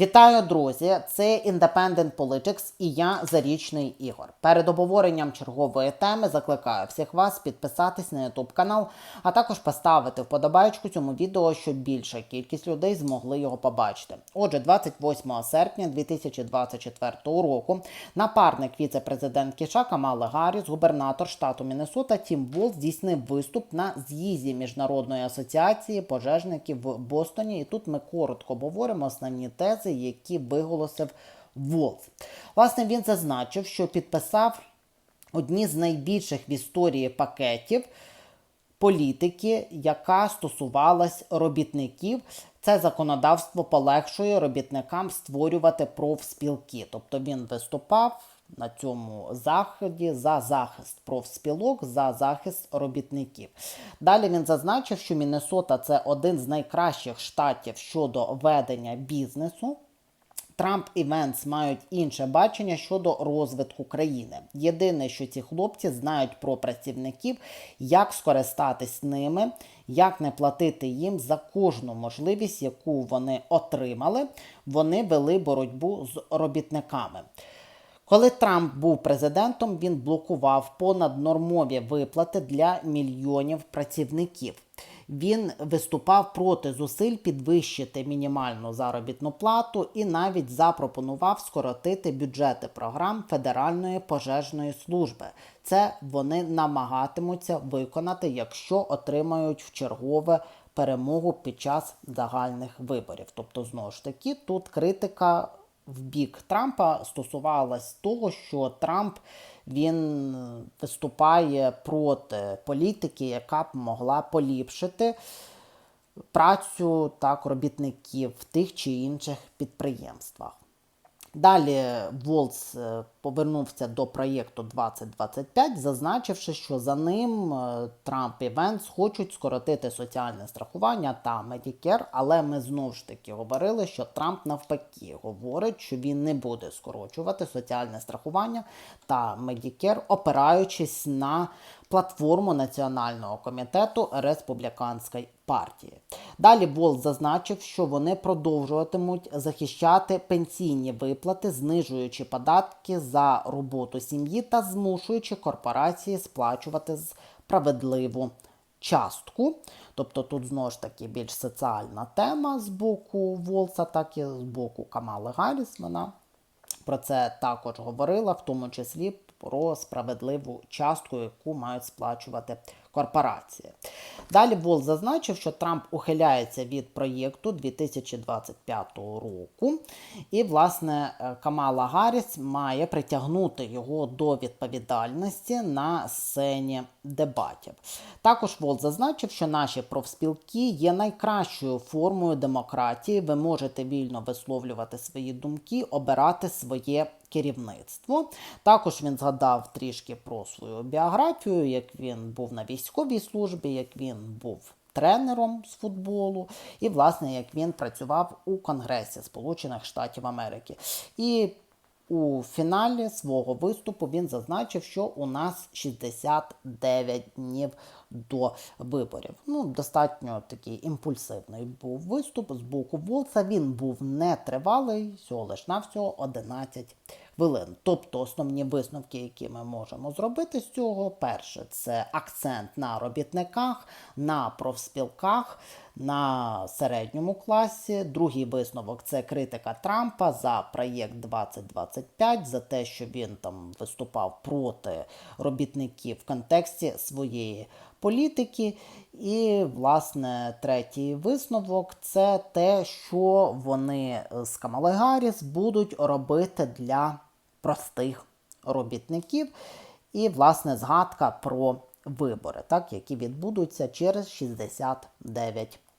Вітаю, друзі! Це Independent Politics і я Зарічний Ігор. Перед обговоренням чергової теми закликаю всіх вас підписатись на YouTube канал, а також поставити вподобайку цьому відео, щоб більша кількість людей змогли його побачити. Отже, 28 серпня 2024 року напарник віце-президентки США Камали Гарріс, губернатор штату Міннесота Тім Волз здійснив виступ на з'їзді міжнародної асоціації пожежників в Бостоні. І тут ми коротко обговоримо основні тези, які виголосив Волф. Власне, він зазначив, що підписав одні з найбільших в історії пакетів політики, яка стосувалась робітників. Це законодавство полегшує робітникам створювати профспілки. Тобто він виступав на цьому заході за захист профспілок, за захист робітників. Далі він зазначив, що Міннесота це один з найкращих штатів щодо ведення бізнесу. Трамп і Венс мають інше бачення щодо розвитку країни. Єдине, що ці хлопці знають про працівників, як скористатись ними, як не платити їм за кожну можливість, яку вони отримали. Вони вели боротьбу з робітниками. Коли Трамп був президентом, він блокував понаднормові виплати для мільйонів працівників. Він виступав проти зусиль підвищити мінімальну заробітну плату і навіть запропонував скоротити бюджети програм Федеральної пожежної служби. Це вони намагатимуться виконати, якщо отримають в чергове перемогу під час загальних виборів. Тобто, знову ж таки, тут критика в бік Трампа стосувалась того, що Трамп він виступає проти політики, яка б могла поліпшити працю так робітників в тих чи інших підприємствах. Далі Волц е, повернувся до проєкту 2025, зазначивши, що за ним е, Трамп і Венс хочуть скоротити соціальне страхування та Медікер, але ми знову ж таки говорили, що Трамп навпаки говорить, що він не буде скорочувати соціальне страхування та Медікер, опираючись на платформу Національного комітету республіканської партії. Далі Волц зазначив, що вони продовжуватимуть захищати пенсійні виплати, знижуючи податки за роботу сім'ї та змушуючи корпорації сплачувати справедливу частку. Тобто тут знову ж таки більш соціальна тема з боку Волса, так і з боку Камали Гарріс. Вона про це також говорила, в тому числі про справедливу частку, яку мають сплачувати корпорації. Далі Волл зазначив, що Трамп ухиляється від проєкту 2025 року, і, власне, Камала Гарріс має притягнути його до відповідальності на сцені дебатів. Також Волл зазначив, що наші профспілки є найкращою формою демократії. Ви можете вільно висловлювати свої думки, обирати своє керівництво. Також він згадав трішки про свою біографію, як він був на військовій службі, як він був тренером з футболу, і, власне, як він працював у Конгресі Сполучених Штатів Америки. І у фіналі свого виступу він зазначив, що у нас 69 днів до виборів. Ну, достатньо такий імпульсивний був виступ з боку Волца. Він був нетривалий, всього лиш навсього 11 хвилин. Тобто основні висновки, які ми можемо зробити з цього, перше, це акцент на робітниках, на профспілках, на середньому класі. Другий висновок це критика Трампа за проєкт 2025, за те, що він там виступав проти робітників в контексті своєї політики. І, власне, третій висновок це те, що вони з Камали Гарріс будуть робити для простих робітників. І, власне, згадка про вибори, так, які відбудуться через 69